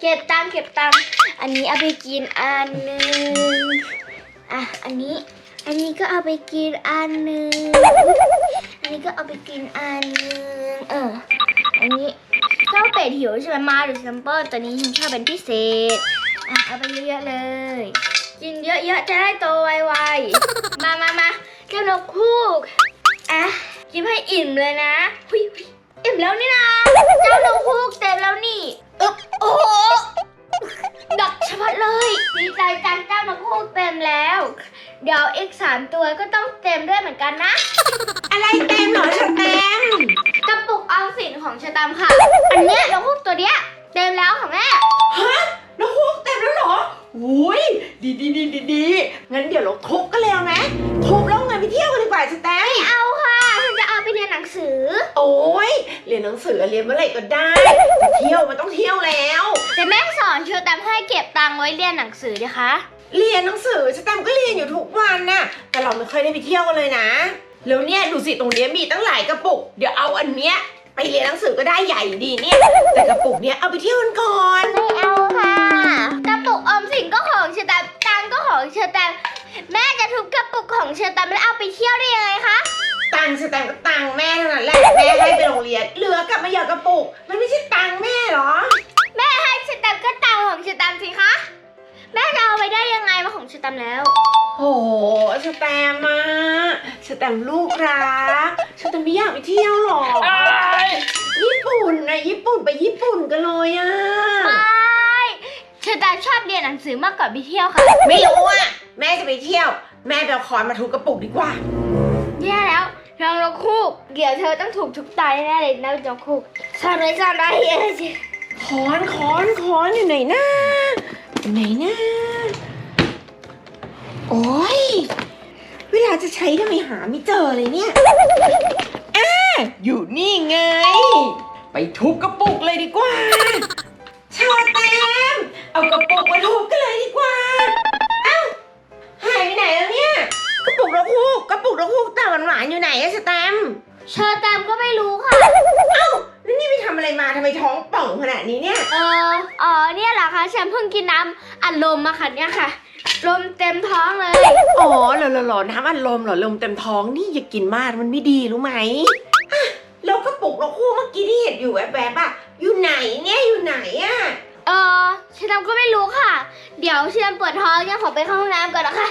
เก็บตังเก็บตังอันนี้เอาไปกินอันหนึ่งอะอันนี้อันนี้ก็เอาไปกินอันหนึ่งอันนี้ก็เอาไปกินอันหนึ่งเอออันนี้เจ้าเป็ดหิวใช่ไหมมาดูแซมเปิลตัวนี้ฉันชอบเป็นพิเศษอะเอาไปเยอะๆเลย กินเยอะๆจะได้โตไวๆมามามาเจ้านกคูกอะกินให้อิ่มเลยนะหุยหุย อิ่มแล้วนี่นะเจ้านกคูก ไว้เรียนหนังสือดิคะ เรียนหนังสือชแตมก็เรียนอยู่ทุกวันน่ะแต่เราไม่ค่อยได้ไปเที่ยวกันเลยนะ แล้วเนี่ยดูสิตรงเนี้ยมีตั้งหลายกระปุก เดี๋ยวเอาอันเนี้ยไปเรียนหนังสือก็ได้ใหญ่ดีเนี่ยแต่กระปุกเนี้ยเอาไปเที่ยวกันก่อนไม่เอาค่ะกระปุกออมสินก็ของเชอร์แตมตังค์ก็ของเชอร์แตมแม่จะทุบกระปุกของเชอร์แตมแล้วเอาไปเที่ยวได้ยังไงคะ ตังค์สแตมป์ก็ตังค์แม่เท่านั้นแหละแม่ให้ไปโรงเรียนเหลือกลับมาหยอดกระปุก ตมแล้วโหสแตมป์มาสแตมป์ลูกรักสแตมป์ไม่อยากไปเที่ยวหรอญี่ปุ่นนะญี่ปุ่นไปญี่ปุ่นกันเลยอะไม่เชอร์แตมชอบเรียนหนังสือมากกว่าไปเที่ยวค่ะ ไม่รู้อะแม่จะไปเที่ยว แม่ไปเอาคอนมาทุบกระปุกดีกว่า แย่แล้วน้องนกคู่เดี๋ยวเธอต้องถูกทุบตายแน่เลยนะนกคู่สอนเลยสอนได้เองสิ คอนคอนคอนอยู่ไหนนะอยู่ไหนนะ โอ้ย เวลาจะใช้ทำไมหาไม่เจอเลยเนี่ยอ่าอยู่นี่ไง ไปทุบกระปุกเลยดีกว่า ชาแตมเอากระปุกมาทุบกันเลยดีกว่า เอ้าหายไปไหนแล้วเนี่ย กระปุกดอกฮูกกระปุกดอกฮูกตาหวานๆอยู่ไหนอะสแตม เชอร์แตมก็ไม่รู้ค่ะ เอ้าแล้วนี่ไปทำอะไรมาทำไมท้องป่องขนาดนี้เนี่ย เอออ๋อเนี่ยเหรอคะฉันเพิ่งกินน้ำอัดลมมาค่ะเนี่ยค่ะ ลมเต็มท้องเลย อ๋อเหรอเหรอเหรอน้ำอัดลมเหรอลมเต็มท้องนี่อย่ากินมากมันไม่ดีรู้ไหมอะแล้วกระปุกดอกฮูกเมื่อกี้ที่เห็นอยู่แวบๆอะอยู่ไหนเนี่ยอยู่ไหนอะเออฉันก็ไม่รู้ค่ะ เดี๋ยวฉันปวดท้องยังขอไปเข้าห้องน้ำก่อนนะคะ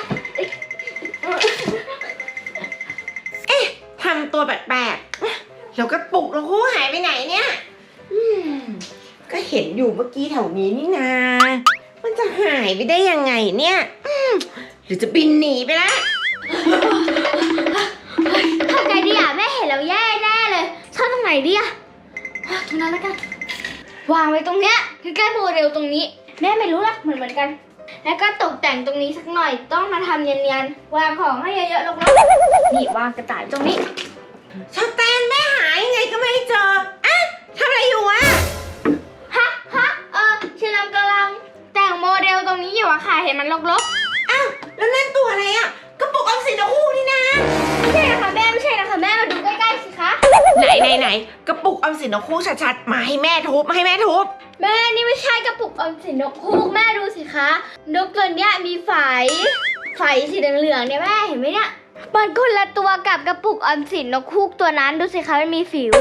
ทำตัวแปลกๆแล้วกระปุกดอกฮูกหายไปไหนเนี่ยอืม ก็เห็นอยู่เมื่อกี้แถวนี้นี่นา มันจะหายไปได้ยังไงเนี่ยอืมหรือจะบินหนีไปละทำไงดีอะแม่เห็นแล้วแย่แน่เลยชอบตรงไหนดีอะอะตรงนั้นแล้วกัน วางไว้ตรงเนี้ยใกล้ๆโมเดลตรงนี้ แม่ไม่รู้หรอกเหมือนเหมือนกัน แล้วก็ตกแต่งตรงนี้สักหน่อยต้องมาทำเนียนๆวางของให้เยอะๆลงๆนี่วางกระต่ายตรงนี้ ชอบแตนแม่หายยังไงก็ไม่เจออะ ทำอะไรอยู่อะฮะฮะเออฉันกำลังแต่งโมเดลตรงนี้อยู่อะค่ะ เห็นมันลกอ้าวแล้วนั่นตัวอะไรอะกระปุกออมสินดอกฮูกนี่นะ ๆ ไม่ใช่นะคะแม่ไม่ใช่นะคะแม่มาดูใกล้ๆสิคะ ไหนไหนไหนกระปุกออมสินดอกฮูกชัดๆมาให้แม่ทุบมาให้แม่ทุบ แม่นี่ไม่ใช่กระปุกออมสินนกฮูกแม่ดูสิคะ นกตัวเนี้ยมีไฝไฝสีเหลืองๆเนี่ยแม่เห็นไหมเนี่ย มันคนละตัวกับกระปุกออมสินนกฮูกตัวนั้นดูสิคะมันมีสิว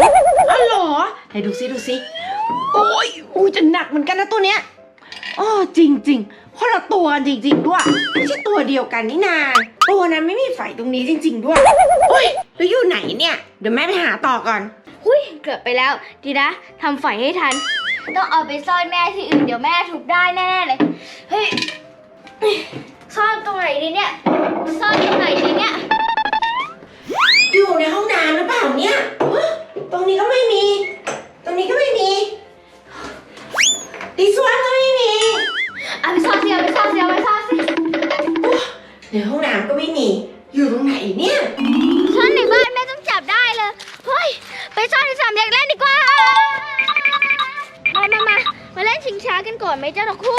อ๋อเหรอไหนดูซิดูซิโอ้ยอุ้ยจะหนักเหมือนกันนะตัวเนี้ยอ๋อจริงจริงๆคนละตัวจริง ๆ ด้วยไม่ใช่ตัวเดียวกันนี่นาตัวนั้นไม่มีไฝตรงนี้จริง ๆ ด้วยโอ้ยแล้วอยู่ไหนเนี่ยเดี๋ยวแม่ไปหาต่อก่อนหุ้ยเกือบไปแล้ว ดีนะทำไฝให้ทัน ต้องเอาไปซ่อนแม่ที่อื่นเดี๋ยวแม่ทุบได้แน่ๆเลยเฮ้ยซ่อนตรงไหนดีเนี่ยซ่อนตรงไหนดีเนี่ยอยู่ เปล่าเนี่ยฮะตรงนี้ก็ไม่มี ตรงนี้ก็ไม่มีดีสวนก็ไม่มี เอาไปซ่อนสิเอาไปซ่อนสิเอาไปซ่อนสิในห้องน้ำก็ไม่มี อยู่ตรงไหนเนี่ย ซ่อนในบ้านแม่ต้องจับได้เลย เฮ้ย ไปซ่อนในสามแยกเล่นดีกว่า มามามามาเล่นชิงช้ากันก่อนไหมเจ้าดอกคู่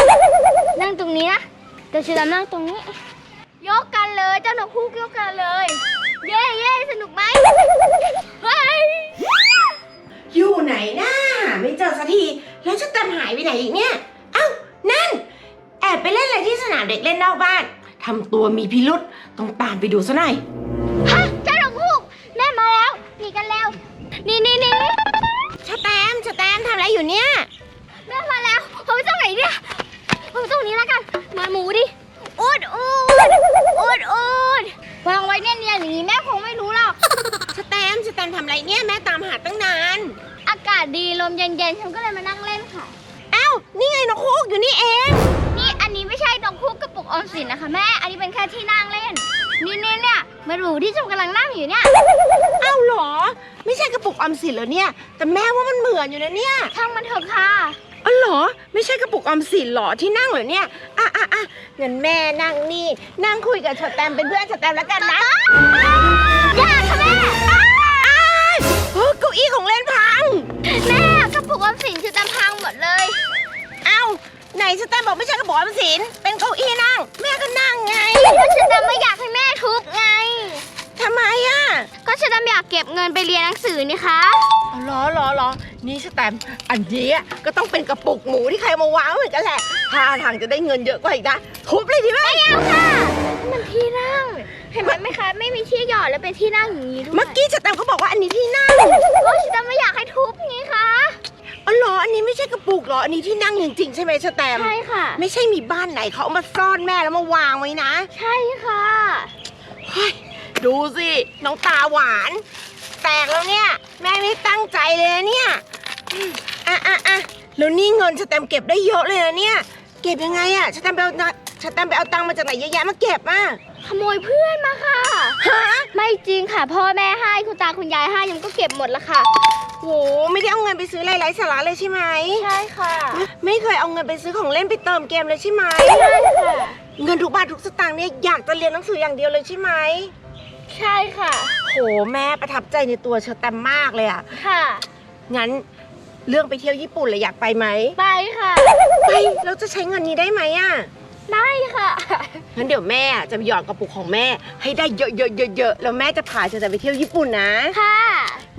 นั่งตรงนี้นะ เดี๋ยวชิดำนั่งตรงนี้ ยกกันเลยเจ้าดอกคู่ยกกันเลย เย้เย้สนุกไหมเฮ้ยอยู่ไหนนะไม่เจอสสักที แล้วจะแตมหายไปไหนอีกเนี่ย เอ้า นั่น แอบไปเล่นอะไรที่สนามเด็กเล่นนอกบ้านทำตัวมีพิรุษต้องตามไปดูซะหน่อยฮะเจ้าหลงฮูกแม่มาแล้วหนีกันแล้วนี่นี่นี่ชะแตมชะแตมทำอะไรอยู่เนี่ย แม่มาแล้วเอาไปตรงไหนเนี่ยเอาไปตรงนี้แล้วกันมาหมูดิอูดอูดอูดอูด วางไว้เนี่ยเนี่ยอย่างนี้แม่คงไม่รู้หรอกชะแตมชะแตมทำอะไรเนี่ยแม่ตามหาตั้งนาน อากาศดีลมเย็นๆ ฉันก็เลยมานั่งเล่นค่ะเอ้านี่ไงนกฮูกอยู่นี่เอง นี่อันนี้ไม่ใช่ดอกคูกกระปุกออมสินนะคะแม่ อันนี้เป็นแค่ที่นั่งเล่น นี่นี่เนี่ยมาดูที่ชมกำลังนั่งอยู่เนี่ยเอ้าเหรอ ไม่ใช่กระปุกออมสินเหรอเนี่ย แต่แม่ว่ามันเหมือนอยู่นะเนี่ย ช่างมันเถอะค่ะ อ๋อเหรอ ไม่ใช่กระปุกออมสินเหรอที่นั่งเหรอเนี่ยอะอะอะงั้นแม่นั่งนี่ นั่งคุยกับชะแตมเป็นเพื่อนชะแตมแล้วกันนะอย่าค่ะแม่อ้ายเฮ้ยเก้าอี้ของเล่นพัง แม่กระปุกออมสินคือตามพังหมดเลย เอ้าไหนชะแตมบอกไม่ใช่กระปุกออมสินเป็นเก้าอี้นั่ง แม่ก็นั่งไงก็ฉันดำไม่อยากให้แม่ทุบไง ทำไมอะก็ฉันดำอยากเก็บเงินไปเรียนหนังสือนี่คะ อ๋อเหรอเหรอเหรอ นี่ชะแตมป์อันนี้อะก็ต้องเป็นกระปุกหมูที่ใครมาวางเหมือนกันแหละท่าทางจะได้เงินเยอะกว่าอีกนะทุบเลยดีไหมไม่เอาค่ะมันที่นั่ง เห็นไหมคะไม่มีที่หยอดแล้วเป็นที่นั่งอย่างนี้ด้วยเมื่อกี้ชะแตมป์ก็บอกว่าอันนี้ที่นั่งก็ฉันดำไม่อยากให้ทุบไงคะอ๋อเหรออันนี้ไม่ใช่กระปุกเหรออันนี้ที่นั่งจริงๆใช่ไหมชะแตมป์ใช่ค่ะ ไม่ใช่มีบ้านไหนเขาเอามาซ่อนแม่แล้วมาวางไว้นะ ใช่ค่ะเฮ้ยดูสิน้องตาหวาน แตกแล้วเนี่ย แม่ไม่ตั้งใจเลยนะเนี่ย อืมอะอะอะแล้วนี่เงินชะแตมป์เก็บได้เยอะเลยนะเนี่ย เก็บยังไงอะชะแตมป์ไปเอาชะแตมป์ไปเอาตังค์มาจากไหนเยอะแยะมาเก็บอะขโมยเพื่อนมาค่ะ ฮะไม่จริงค่ะ พ่อแม่ให้คุณตาคุณยายให้ยังก็เก็บหมดละค่ะ โหไม่ได้เอาเงินไปซื้ออะไรไร้สาระเลยใช่ไหมใช่ค่ะไม่เคยเอาเงินไปซื้อของเล่นไปเติมเกมเลยใช่ไหมใช่ค่ะ เงินทุกบาททุกสตางค์เนี่ยอยากจะเรียนหนังสืออย่างเดียวเลยใช่ไหมใช่ค่ะ โหแม่ประทับใจในตัวเชอแตมมากเลยอะค่ะ งั้น เรื่องไปเที่ยวญี่ปุ่นเลยอยากไปไหมไปค่ะ ไปเราจะใช้เงินนี้ได้ไหมอะได้ค่ะ งั้นเดี๋ยวแม่จะหยอดกระปุกของแม่ ให้ได้เยอะๆๆๆแล้วแม่จะพาเชอแตมไปเที่ยวญี่ปุ่นนะ ค่ะ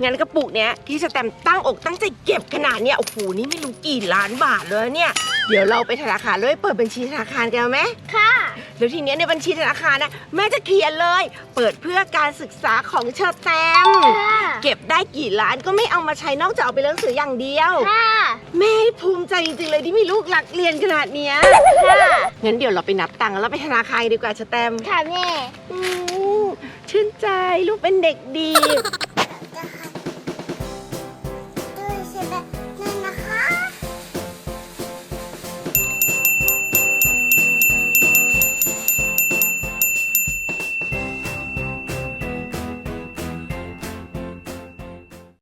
งั้นกระปุกเนี้ยที่สแตมป์ตั้งอกตั้งใจเก็บขนาดเนี้ยโอ้โหนี่ไม่รู้กี่ล้านบาทเลยเนี่ย เดี๋ยวเราไปธนาคารเลยเปิดบัญชีธนาคารกันเอาไหมค่ะ แล้วทีเนี้ยในบัญชีธนาคารนะแม่จะเขียนเลย เปิดเพื่อการศึกษาของเชอแตมค่ะเก็บได้กี่ล้านก็ไม่เอามาใช้นอกจากเอาไปเรียนหนังสืออย่างเดียว ค่ะ แม่ภูมิใจจริงๆเลยที่มีลูกหลักเรียนขนาดเนี้ยค่ะ งั้นเดี๋ยวเราไปนับตังค์แล้วไปธนาคารดีกว่าเชอแตมค่ะแม่ อืมชื่นใจลูกเป็นเด็กดี